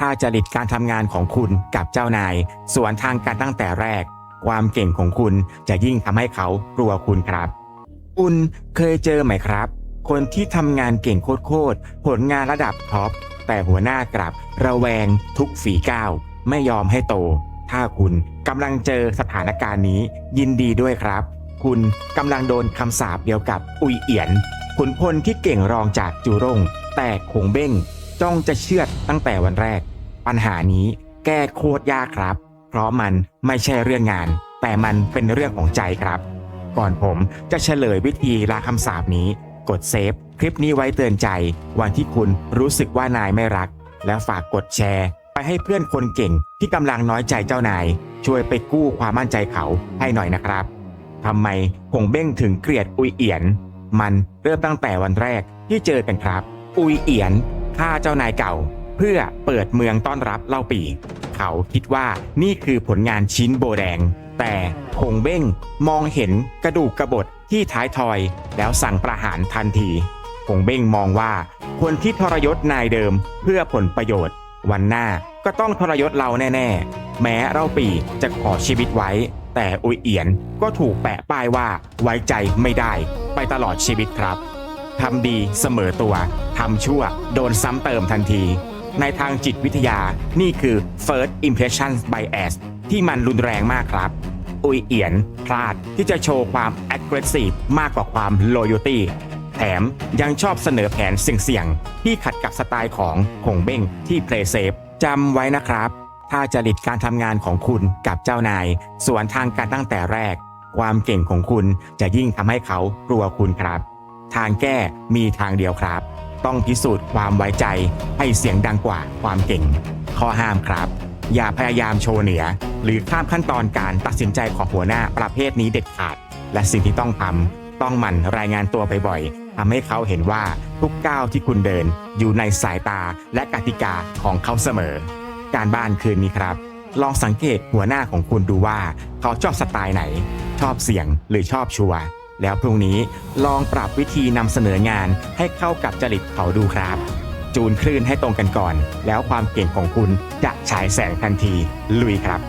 ถ้าจริตการทำงานของคุณกับเจ้านายสวนทางกันตั้งแต่แรก ความเก่งของคุณจะยิ่งทำให้เขากลัวคุณครับ คุณเคยเจอไหมครับ คนที่ทำงานเก่งโคตรๆผลงานระดับท็อปแต่หัวหน้ากลับ ระแวงทุกฝีก้าวไม่ยอมให้โต ถ้าคุณกำลังเจอสถานการณ์นี้ ยินดีด้วยครับ คุณกำลังโดนคำสาปเดียวกับอุยเอียนขุนพลที่เก่งรองจากจูรงแต่คงเบ้ง จ้องจะเชือดตั้งแต่วันแรก ปัญหานี้แก้โคตรยากครับ เพราะมันไม่ใช่เรื่องงาน แต่มันเป็นเรื่องของใจครับ ก่อนผมจะเฉลยวิธีลาคำสาปนี้ กดเซฟคลิปนี้ไว้เตือนใจ วันที่คุณรู้สึกว่านายไม่รัก และฝากกดแชร์ ไปให้เพื่อนคนเก่งที่กำลังน้อยใจเจ้านาย ช่วยไปกู้ความมั่นใจเขาให้หน่อยนะครับทำไมคงเบ้งถึงเกลียดอุยเอียน มันเริ่มตั้งแต่วันแรกที่เจอกันครับ อุยเอียน ฆ่าเจ้านายเก่า เพื่อเปิดเมืองต้อนรับเล่าปีเขาคิดว่านี่คือผลงานชิ้นโบแดง แต่คงเบ้งมองเห็นกระดูกกระบฏที่ท้ายทอย แล้วสั่งประหารทันทีคงเบ้งมองว่า คนที่ทรยศนายเดิมเพื่อผลประโยชน์ วันหน้าก็ต้องทรยศเราแน่ ๆ แม้เล่าปีจะขอชีวิตไว้ แต่อุยเอียนก็ถูกแปะป้ายว่าไว้ใจไม่ได้ไปตลอดชีวิตครับ ทำดีเสมอตัว ทำชั่วโดนซ้ำเติมทันที ในทางจิตวิทยานี่คือ first impression bias ที่มันรุนแรงมากครับ อุยเอียนพลาดที่จะโชว์ความ aggressive มากกว่าความ loyalty แถมยังชอบเสนอแผนเสี่ยงๆที่ขัดกับสไตล์ของหงเบ้งที่ play safe จำไว้นะครับ ถ้าจริตการทำงานของคุณกับเจ้านาย สวนทางกันตั้งแต่แรก ความเก่งของคุณจะยิ่งทำให้เขากลัวคุณครับ ทางแก้มีทางเดียวครับ ต้องพิสูจน์ความไว้ใจให้เสียงดังกว่าความเก่ง ข้อห้ามครับ อย่าพยายามโชว์เหนือ หรือข้ามขั้นตอนการตัดสินใจของหัวหน้าประเภทนี้เด็ดขาด และสิ่งที่ต้องทำต้องหมั่นรายงานตัวบ่อยๆทำให้เขาเห็นว่าทุกก้าวที่คุณเดิน อยู่ในสายตาและกติกาของเขาเสมอ การบ้านคืนนี้ครับลองสังเกตหัวหน้าของคุณดูว่าเขาชอบสไตล์ไหน ชอบเสียงหรือชอบชัวร์ แล้วพรุ่งนี้ลองปรับวิธีนำเสนองานให้เข้ากับจริตเขาดูครับ จูนคลื่นให้ตรงกันก่อน แล้วความเก่งของคุณจะฉายแสงทันทีลุยครับ